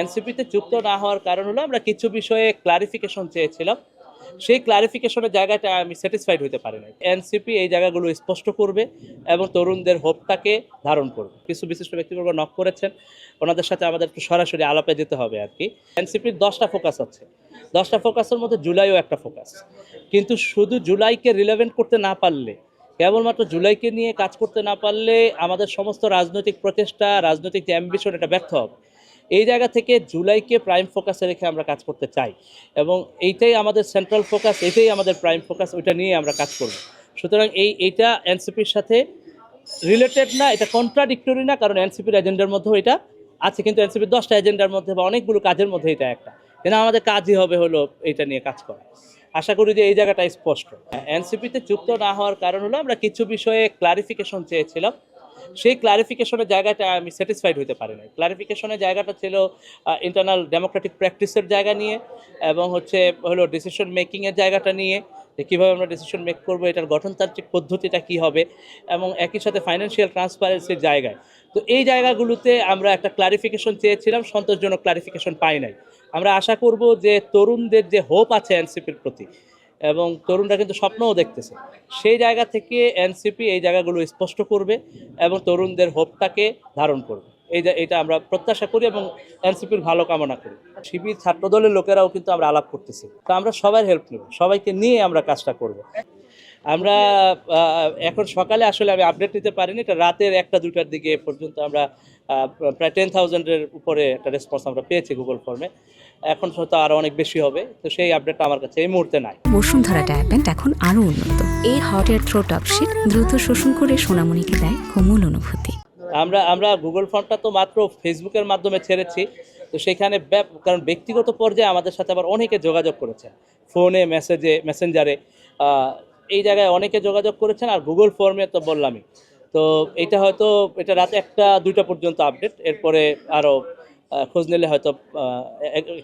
এনসিপিতে যুক্ত না হওয়ার কারণ হলো আমরা কিছু বিষয়ে ক্লারিফিকেশন চেয়েছিলাম। সেই ক্লারিফিকেশনের জায়গাটা আমি স্যাটিসফাইড হতে পারি না এনসিপি এই জায়গাগুলো স্পষ্ট করবে এবং তরুণদের হোপটাকে ধারণ করবে। কিছু বিশিষ্ট ব্যক্তিবর্গ নক করেছেন, ওনাদের সাথে আমাদের একটু সরাসরি আলাপে যেতে হবে আর কি। এনসিপির দশটা ফোকাস আছে। দশটা ফোকাসের মধ্যে জুলাইও একটা ফোকাস কিন্তু শুধু জুলাইকে রিলেভেন্ট করতে না পারলে, কেবলমাত্র জুলাইকে নিয়ে কাজ করতে না পারলে আমাদের সমস্ত রাজনৈতিক প্রচেষ্টা, রাজনৈতিক যে অ্যাম্বিশন এটা ব্যর্থ হবে। এই জায়গা থেকে জুলাইকে প্রাইম ফোকাসে রেখে আমরা কাজ করতে চাই। এবং এইটাই আমাদের সেন্ট্রাল ফোকাস এটাই আমাদের প্রাইম ফোকাস ওইটা নিয়ে আমরা কাজ করব। সুতরাং এই, এইটা এনসিপির সাথে রিলেটেড না, এটা কন্ট্রাডিক্টরি না, কারণ এনসিপির এজেন্ডার মধ্যেও এটা আছে, কিন্তু এনসিপির দশটা এজেন্ডার মধ্যে বা অনেকগুলো কাজের মধ্যে এটা একটা। কিন্তু আমাদের কাজই হবে হলো এটা নিয়ে কাজ করা। আশা করি যে এই জায়গাটা স্পষ্ট। এনসিপিতে যুক্ত না হওয়ার কারণ হলো আমরা কিছু বিষয়ে ক্লারিফিকেশন চেয়েছিলাম। সেই ক্লারিফিকেশনের জায়গাটা আমি স্যাটিসফাইড হতে পারি না ক্লারিফিকেশনের জায়গাটা ছিল ইন্টারনাল ডেমোক্রেটিক প্র্যাকটিসের জায়গা নিয়ে এবং হচ্ছে হলো ডিসিশন মেকিংয়ের জায়গাটা নিয়ে যে কীভাবে আমরা ডিসিশন মেক করব, এটার গঠনতান্ত্রিক পদ্ধতিটা কী হবে এবং একই সাথে ফাইন্যান্সিয়াল ট্রান্সপারেন্সির জায়গায়। তো এই জায়গাগুলোতে আমরা একটা ক্লারিফিকেশন চেয়েছিলাম, সন্তোষজনক ক্লারিফিকেশন পাই নাই। আমরা আশা করব যে তরুণদের যে হোপ আছে এনসিপির প্রতি এবং তরুণরা কিন্তু স্বপ্নও দেখতেছে। সেই জায়গা থেকে এনসিপি এই জায়গাগুলো স্পষ্ট করবে এবং তরুণদের হোপটাকে ধারণ করবে। এই এটা আমরা প্রত্যাশা করি এবং এনসিপির ভালো কামনা করি। শিবির ছাত্রদলের লোকেরাও কিন্তু আমরা আলাপ করতেছি। তো আমরা সবার হেল্প নেব। সবাইকে নিয়ে আমরা কাজটা করব। আমরা এখন সকালে আসলে আমি আপডেট নিতে পারিনি এটা রাতের একটা দুটার দিকে পর্যন্ত আমরা প্রায় টেন থাউজেন্ডের উপরে একটা রেসপন্স আমরা পেয়েছি গুগল ফর্মে এখন হয়তো আরও অনেক বেশি হবে তো সেই আপডেটটা আমার কাছে এই মুহূর্তে নাই। বসুন্ধরা ট্যাপেন্ট এখন আরও উন্নত। এই হট এয়ার থ্রো টপশিট দ্রুত শোষণ করে সোনামণিকে দেয় কোমল অনুভূতি। আমরা আমরা গুগল ফর্মটা তো মাত্র ফেসবুকের মাধ্যমে ছেড়েছি তো সেখানে কারণ ব্যক্তিগত পর্যায়ে আমাদের সাথে আবার অনেকে যোগাযোগ করেছেন। ফোনে মেসেজে মেসেঞ্জারে এই জায়গায় অনেকে যোগাযোগ করেছেন আর গুগল ফর্মে তো বললামই। তো এটা হয়তো, এটা রাত একটা, দুইটা পর্যন্ত আপডেট এরপরে আরও খোঁজ নিলে হয়তো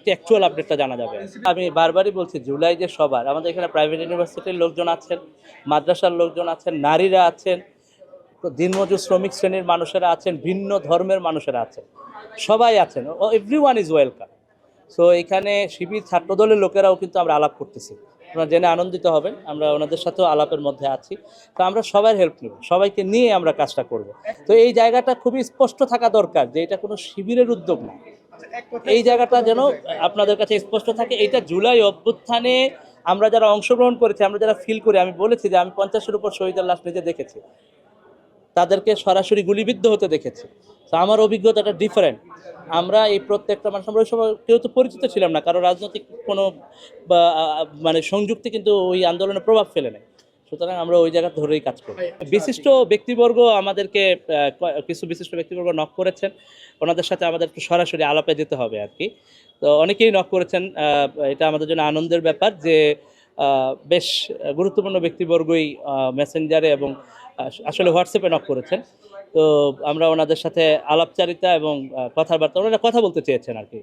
অ্যাকচুয়াল আপডেটটা জানা যাবে। আমি বারবারই বলছি, জুলাই যে সবার, আমাদের এখানে প্রাইভেট ইউনিভার্সিটির লোকজন আছেন, মাদ্রাসার লোকজন আছেন, নারীরা আছেন, দিনমজুর শ্রমিক শ্রেণির মানুষেরা আছেন, ভিন্ন ধর্মের মানুষেরা আছেন, সবাই আছেন everyone is welcome so এখানে শিবির ছাত্রদলের লোকেরাও কিন্তু আমরা আলাপ করতেছি। আপনারা জেনে আনন্দিত হবেন, আমরা ওনাদের সাথেও আলাপের মধ্যে আছি। তো আমরা সবার হেল্প নেব, সবাইকে নিয়ে আমরা কাজটা করব। তো এই জায়গাটা খুবই স্পষ্ট থাকা দরকার যে এটা কোনো শিবিরের উদ্যোগ না। এই জায়গাটা যেন আপনাদের কাছে স্পষ্ট থাকে এটা জুলাই অভ্যুত্থানে আমরা যারা অংশগ্রহণ করেছি, আমরা যারা ফিল করি, আমি বলেছি যে আমি পঞ্চাশের উপর শহীদের লাশ নিজে দেখেছি। তাদেরকে সরাসরি গুলিবিদ্ধ হতে দেখেছি। তো আমার অভিজ্ঞতাটা ডিফারেন্ট আমরা এই প্রত্যেকটা মানুষ আমরা ওই সময় কেউ তো পরিচিত ছিলাম না কারও রাজনৈতিক কোনো মানে সংযুক্তি কিন্তু ওই আন্দোলনে প্রভাব ফেলে নেয় সুতরাং আমরা ওই জায়গা ধরেই কাজ করি। বিশিষ্ট ব্যক্তিবর্গ আমাদেরকে কিছু বিশিষ্ট ব্যক্তিবর্গ নক করেছেন। ওনাদের সাথে আমাদের একটু সরাসরি আলাপে যেতে হবে আর কি। তো অনেকেই নক করেছেন এটা আমাদের জন্য আনন্দের ব্যাপার যে বেশ গুরুত্বপূর্ণ ব্যক্তিবর্গই মেসেঞ্জারে এবং আসলে হোয়াটসঅ্যাপে নক করেছেন। তো আমরা ওনাদের সাথে আলাপচারিতা এবং কথাবার্তা ওনারা কথা বলতে চেয়েছেন আর কি।